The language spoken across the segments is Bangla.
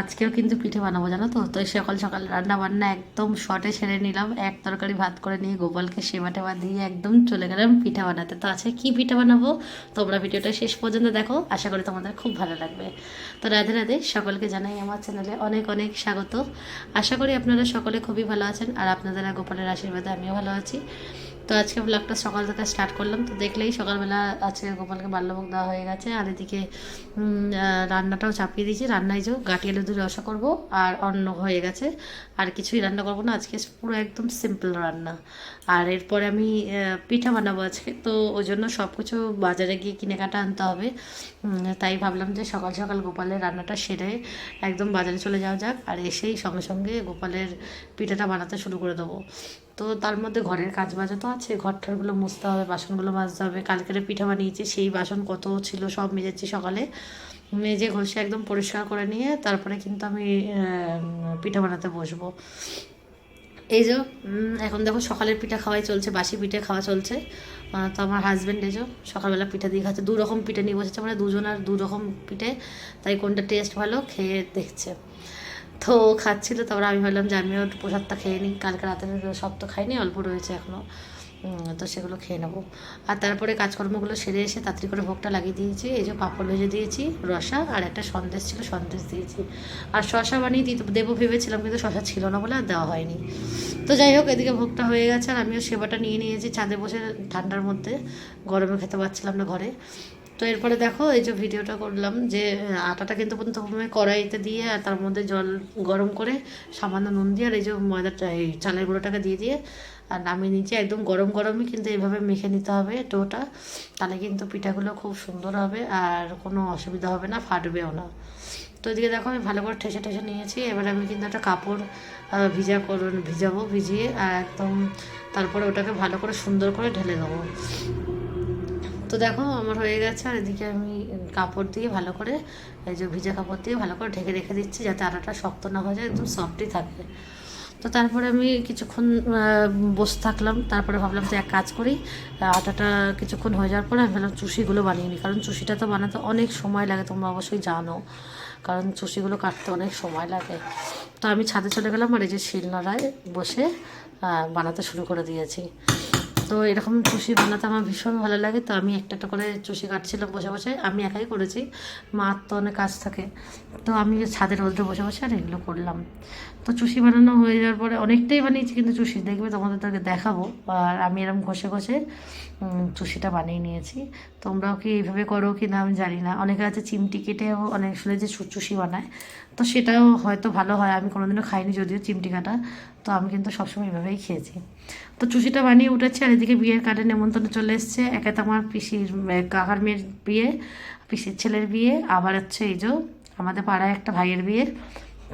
আজকেও কিন্তু পিঠে বানাবো, জানো তো? তো সকাল সকাল রান্না বান্না একদম শর্টে সেরে নিলাম। এক তরকারি ভাত করে নিয়ে গোপালকে সেবা টেবা দিয়ে একদম চলে গেলাম পিঠা বানাতে। তো আছে কি পিঠা বানাবো? তোমরা ভিডিওটা শেষ পর্যন্ত দেখো। আশা করি তোমাদের খুব ভালো লাগবে। তো রাধে রাধে, সকলকে জানাই আমার চ্যানেলে অনেক অনেক স্বাগত। আশা করি আপনারা সকলে খুবই ভালো আছেন, আর আপনাদের গোপালের আশীর্বাদে আমিও ভালো আছি। তো আজকে ব্লগটা সকাল থেকে স্টার্ট করলাম, তো দেখলেই সকালবেলা আজকে গোপালকে বাল্যভোগ দেওয়া হয়ে গেছে। আর এদিকে রান্নাটাও চাপিয়ে দিয়েছি। রান্নায় যে গাটি আলু দিয়ে রসা করব আর অন্ন হয়ে গেছে। আর কিছুই রান্না করব না, আজকে পুরো একদম সিম্পল রান্না। আর এরপরে আমি পিঠা বানাবো আজকে, তো ওই জন্য সব কিছু বাজারে গিয়ে কিনে কাটা আনতে হবে। তাই ভাবলাম যে সকাল সকাল গোপালের রান্নাটা সেরে একদম বাজারে চলে যাওয়া যাক। আর এসেই সঙ্গে সঙ্গে গোপালের পিঠাটা বানাতে শুরু করে দেবো। তো তার মধ্যে ঘরের কাজ বাজা তো আছে ঘরটারগুলো মুছতে হবে, বাসনগুলো মাজতে হবে, কালকের পিঠা বানিয়েছি, সেই বাসন কত ছিল সব মেজেছি সকালে। মেজে ঘষে একদম পরিষ্কার করে নিয়ে তারপরে কিন্তু আমি পিঠা বানাতে বসবো। এই যে এখন দেখো সকালের পিঠা খাওয়াই চলছে, বাসি পিঠে খাওয়া চলছে। তো আমার হাজব্যান্ড যে, সকালবেলা পিঠা দিয়ে খাচ্ছে, দু রকম পিঠে নিয়ে বসেছে মানে দুজন আর দু রকম পিঠে, তাই কোনটা টেস্ট ভালো খেয়ে দেখছে। তো ও খাচ্ছিল, তারপরে আমি ভাবলাম যে আমিও প্রসাদটা খেয়ে নিই। কালকে রাতের সব তো খাইনি, অল্প রয়েছে এখনও তো সেগুলো খেয়ে নেব। আর তারপরে কাজকর্মগুলো সেরে এসে তাড়াতাড়ি করে ভোগটা লাগিয়ে দিয়েছি। এই যে পাঁপড় ভেজে দিয়েছি, রসা আর একটা সন্দেশ ছিল, সন্দেশ দিয়েছি। আর শশা বানিয়ে দিতে, দেবো ভেবেছিলাম, কিন্তু শশা ছিল না বলে আর দেওয়া হয়নি। তো যাই হোক, এদিকে ভোগটা হয়ে গেছে আর আমিও সেবাটা নিয়ে নিয়েছি। চাঁদে বসে ঠান্ডার মধ্যে, গরমে খেতে পারছিলাম না ঘরে। তো এরপরে দেখো, এই যে ভিডিওটা করলাম যে আটাটা কিন্তু প্রথমে কড়াইতে দিয়ে আর তার মধ্যে জল গরম করে সামান্য নুন দিয়ে আর এই যে ময়দাটা এই চালের গুঁড়োটাকে দিয়ে দিয়ে আর নামিয়ে নিচে একদম গরম গরমই কিন্তু এইভাবে মেখে নিতে হবে ডোটা। তাহলে কিন্তু পিঠাগুলো খুব সুন্দর হবে আর কোনো অসুবিধা হবে না, ফাটবেও না। তো এদিকে দেখো, আমি ভালো করে ঠেসে ঠেসে নিয়েছি। এবার আমি কিন্তু একটা কাপড় ভিজা করে ভিজাবো, ভিজিয়ে আর একদম তারপরে ওটাকে ভালো করে সুন্দর করে ঢেলে দেবো। তো দেখো, আমার হয়ে গেছে, আর এদিকে আমি কাপড় দিয়ে ভালো করে, এই যে ভিজা কাপড় দিয়ে ভালো করে ঢেকে রেখে দিচ্ছি, যাতে আটাটা শক্ত না হয়ে যায়, একদম সফটই থাকে। তো তারপরে আমি কিছুক্ষণ বসে থাকলাম, তারপরে ভাবলাম যে এক কাজ করি আটাটা কিছুক্ষণ হয়ে যাওয়ার পরে আমি ভাবলাম চুষিগুলো বানিয়ে নিই, কারণ চুষিটা তো বানাতে অনেক সময় লাগে, তোমরা অবশ্যই জানো, কারণ চুষিগুলো কাটতে অনেক সময় লাগে। তো আমি ছাদে চলে গেলাম, আর এই যে শিলনোড়ায় বসে বানাতে শুরু করে দিয়েছি। তো এরকম চুষি বানাতে আমার ভীষণ ভালো লাগে। তো আমি একটা একটা করে চুষি কাটছিলাম বসে বসে। আমি একাই করেছি। মার তো অনেক কাজ থাকে। তো আমি ছাদের রোদ্রে বসে বসে আর এগুলো করলাম। তো চুষি বানানো হয়ে যাওয়ার পরে অনেকটাই বানিয়েছি কিন্তু চুষি। দেখবে তোমাদের তাকে দেখাবো। আর আমি এরকম ঘষে ঘষে চুষিটা বানিয়ে নিয়েছি। তোমরাও কি এইভাবে করো কি না আমি জানি না। অনেকে আছে চিমটি কেটেও অনেক শুনে যে চুষি বানায়। তো সেটাও হয়তো ভালো হয়। আমি কোনোদিনও খাইনি যদিও চিমটি কাটা। তো আমি কিন্তু সবসময় এভাবেই খেয়েছি। তো চুষিটা বানিয়ে উঠেছে আর এদিকে বিয়ের কার্ডে নেমন্তন্ন চলে এসছে। একে তো আমার পিসির কাকার মেয়ের বিয়ে, পিসির ছেলের বিয়ে, আবার হচ্ছে এই যে আমাদের পাড়ায় একটা ভাইয়ের বিয়ে।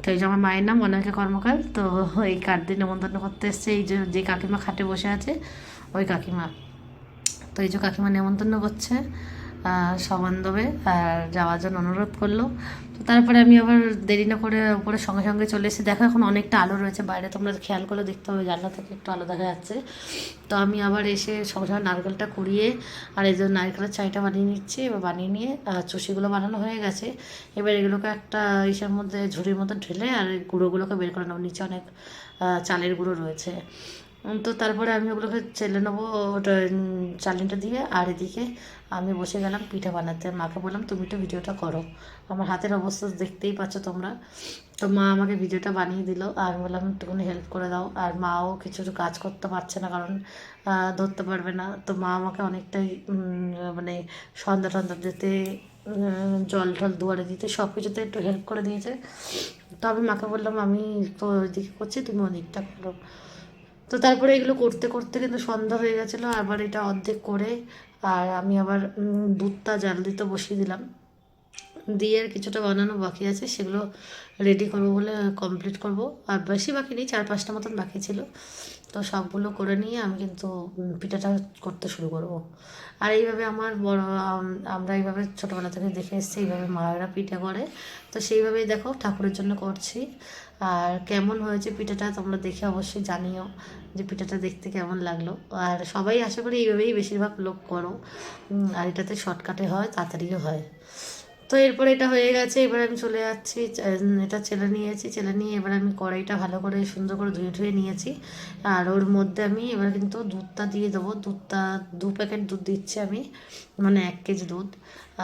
তো এই যে আমার মায়ের নাম, অনামিকা কর্মকার। তো এই কার্ড দিয়ে নেমন্তন্ন করতে এসছে। এই যে যে কাকিমা খাটে বসে আছে, ওই কাকিমা। তো এই যে কাকিমা নেমন্তন্ন করছে। সবান্ধবে আর যাওয়ার জন্য অনুরোধ করল। তো তারপরে আমি আবার দেরি না করে উপরে সঙ্গে সঙ্গে চলে এসে দেখো এখন অনেকটা আলো রয়েছে, বাইরে তোমরা খেয়াল করে দেখতে হবে, জানলা থেকে একটু আলো দেখা যাচ্ছে। তো আমি আবার এসে সঙ্গে সঙ্গে নারকেলটা কুড়িয়ে আর এই যে নারকেলের চাইটা বানিয়ে নিচ্ছি, এবার বানিয়ে নিয়ে চুষিগুলো বানানো হয়ে গেছে। এবার এগুলোকে একটা ইসের মধ্যে ঝুড়ির মধ্যে ঢেলে আর গুঁড়োগুলোকে বের করে নেব, নিচে অনেক চালের গুঁড়ো রয়েছে। তো তারপরে আমি ওগুলোকে চেলে নেব ওটা চালনিটা দিয়ে, আর এদিকে আমি বসে গেলাম পিঠা বানাতে। মাকে বললাম, তুমি তো ভিডিওটা করো। আমার হাতের অবস্থা দেখতেই পাচ্ছ তোমরা। তো মা আমাকে ভিডিওটা বানিয়ে দিল, আর বললাম, একটুখানি হেল্প করে দাও। আর মাও কিছু কিছু কাজ করতে পারছে না, কারণ ধরতে পারবে না। তো মা আমাকে অনেকটাই মানে সন্ধ্যা টন্ধা দিতে জল টল দুয়ারে দিতে সব কিছুতে একটু হেল্প করে দিয়েছে। তো আমি মাকে বললাম, আমি তো ওইদিকে করছি, তুমি অনেকটা করো। তো তারপরে এগুলো করতে করতে কিন্তু সন্ধ্যা হয়ে গেছিল, আবার এটা অর্ধেক করে, আর আমি আবার দুধটা জাল দিতে বসিয়ে দিলাম। দিয়ে আর কিছুটা বানানো বাকি আছে, সেগুলো রেডি করব বলে কমপ্লিট করব। আর বেশি বাকি নেই, চার পাঁচটা মতন বাকি ছিল। তো সবগুলো করে নিয়ে আমি কিন্তু পিঠাটা করতে শুরু করব। আর এইভাবে আমার বড় আমরা এইভাবে ছোটোবেলা থেকে দেখে এসেছি, এইভাবে মায়েরা পিঠা করে। তো সেইভাবেই দেখো, ঠাকুরের জন্য করছি। আর কেমন হয়েছে পিঠাটা তোমরা দেখে অবশ্যই জানিও যে পিঠাটা দেখতে কেমন লাগল। আর সবাই আশা করি এইভাবেই বেশিরভাগ লোক করো। আর এটাতে শর্টকাটে হয়, তাড়াতাড়িও হয়। তো এরপর এটা হয়ে গেছে, এবার আমি চলে যাচ্ছি এটা চেলে নিয়েছি চেলে নিয়ে এবার আমি কড়াইটা ভালো করে সুন্দর করে ধুয়ে ধুয়ে নিয়েছি। আর ওর মধ্যে আমি এবার কিন্তু দুধটা দিয়ে দেবো, দুধটা, দু প্যাকেট দুধ দিচ্ছি আমি মানে এক কেজি দুধ।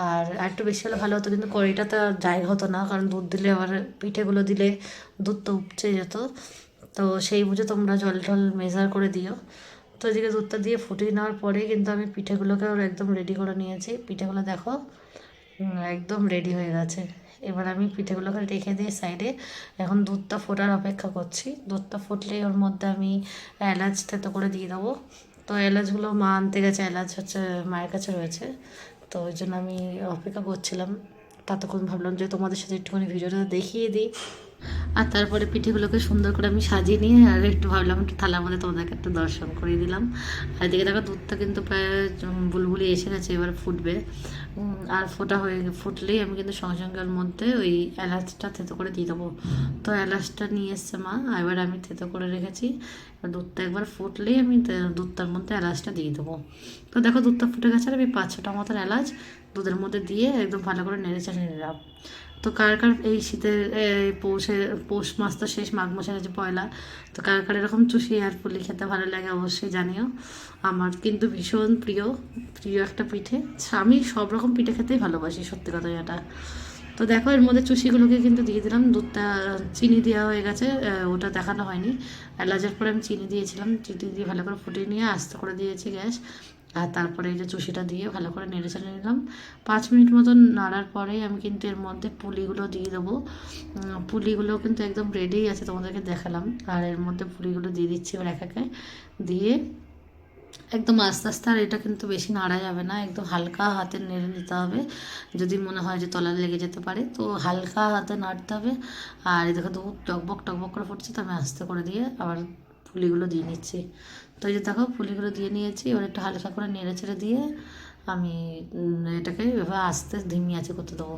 আর একটু বেশি হলে ভালো হতো, কিন্তু কড়াইটা তো জায়গা হতো না, কারণ দুধ দিলে আবার পিঠেগুলো দিলে দুধ তো উপচে যেত। তো সেই বুঝে তোমরা জল টল মেজার করে দিও। তো এদিকে দুধটা দিয়ে ফুটিয়ে নেওয়ার পরে কিন্তু আমি পিঠেগুলোকে একদম রেডি করে নিয়েছি। পিঠেগুলো দেখো একদম রেডি হয়ে গেছে। এবার আমি পিঠেগুলোকে রেখে দিয়ে সাইডে এখন দুধটা ফোটার অপেক্ষা করছি। দুধটা ফুটলে ওর মধ্যে আমি এলাচ থেতো করে দিয়ে দেবো। তো এলাচগুলো মা আনতে গেছে, এলাচ হচ্ছে মায়ের কাছে রয়েছে। তো ওই জন্য আমি অপেক্ষা করছিলাম। ততক্ষণ ভাবলাম যে তোমাদের সাথে একটুখানি ভিডিওটা দেখিয়ে দিই। আর তারপরে পিঠেগুলোকে সুন্দর করে আমি সাজিয়ে নিয়ে আর একটু ভাবলাম একটু থালার মধ্যে তোমাদেরকে একটু দর্শন করিয়ে দিলাম। আর এদিকে দেখো দুধটা কিন্তু প্রায় বুলবুলি এসে গেছে, এবার ফুটবে। আর ফোটা হয়ে ফুটলেই আমি কিন্তু সঙ্গে সঙ্গে ওর মধ্যে ওই এলাচটা থেতো করে দিয়ে দেবো। তো এলাচটা নিয়ে এসছে মা এবার আমি থেতো করে রেখেছি। এবার দুধটা একবার ফুটলেই আমি দুধটার মধ্যে এলাচটা দিয়ে দেবো। তো দেখো দুধটা ফুটে গেছে আর আমি পাঁচ ছটা মতন এলাচ দুধের মধ্যে দিয়ে একদম ভালো করে নেড়ে চেড়ে নিলাম। তো কার কার এই শীতের পৌষের পৌষ মাস তো শেষ, মাঘ মাসের হচ্ছে পয়লা, তো কার কার এরকম চুষি আর পুলি খেতে ভালো লাগে অবশ্যই জানিও। আমার কিন্তু ভীষণ প্রিয় প্রিয় একটা পিঠে। আমি সব রকম পিঠে খেতেই ভালোবাসি, সত্যি কথা এটা। তো দেখো, এর মধ্যে চুষিগুলোকে কিন্তু দিয়ে দিলাম। দুধটা চিনি দেওয়া হয়ে গেছে ওটা দেখানো হয়নি। এলাচের পরে আমি চিনি দিয়েছিলাম, চিনি দিয়ে ভালো করে ফুটিয়ে নিয়ে আস্তে করে দিয়েছি গ্যাস। আর তারপরে এই যে চুষিটা দিয়ে ভালো করে নেড়ে চেড়ে নিলাম। পাঁচ মিনিট মতন নাড়ার পরেই আমি কিন্তু এর মধ্যে পুলিগুলো দিয়ে দেবো। পুলিগুলো কিন্তু একদম রেডিই আছে তোমাদেরকে দেখালাম। আর এর মধ্যে পুলিগুলো দিয়ে দিচ্ছি এবার এক একে। দিয়ে একদম আস্তে আস্তে আর এটা কিন্তু বেশি নাড়া যাবে না, একদম হালকা হাতে নেড়ে নিতে হবে। যদি মনে হয় যে তলা লেগে যেতে পারে, তো হালকা হাতে নাড়তে হবে। আর দেখো দুধ টকবক টকবক করে ফুটছে, তো আমি আস্তে করে দিয়ে আবার পুলিগুলো দিয়ে নিচ্ছি। তো এই যে দেখো পুলিগুলো দিয়ে নিয়েছি। এবার একটু হালকা করে নেড়ে চেড়ে দিয়ে আমি এটাকে এবার আস্তে ধিমি আছে করতে দেবো।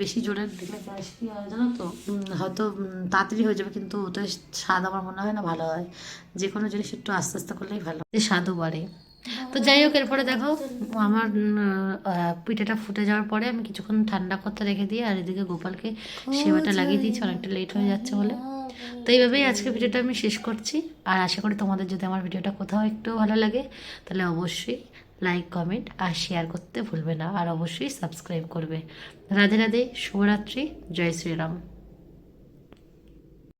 বেশি জোরে দিলে গ্যাস কি হয় জানো তো? হয়তো তাড়াতাড়ি হয়ে যাবে কিন্তু ওতে স্বাদ আমার মনে হয় না ভালো হয়। যে কোনো জিনিস একটু আস্তে আস্তে করলেই ভালো। যে স্বাদও বাড়ে। তো যাই হোক এরপরে দেখো আমার পিঠেটা ফুটে যাওয়ার পরে আমি কিছুক্ষণ ঠান্ডা করতে রেখে দিই আর এদিকে গোপালকে সেবাটা লাগিয়ে দিয়েছি অনেকটা লেট হয়ে যাচ্ছে বলে। তো এইভাবেই আজকে ভিডিওটা আমি শেষ করছি। আর আশা করি তোমাদের যদি আমার ভিডিওটা কোথাও একটু ভালো লাগে, তাহলে অবশ্যই লাইক কমেন্ট আর শেয়ার করতে ভুলবে না। আর অবশ্যই সাবস্ক্রাইব করবে। রাধে রাধে, শুভরাত্রি, জয় শ্রীরাম।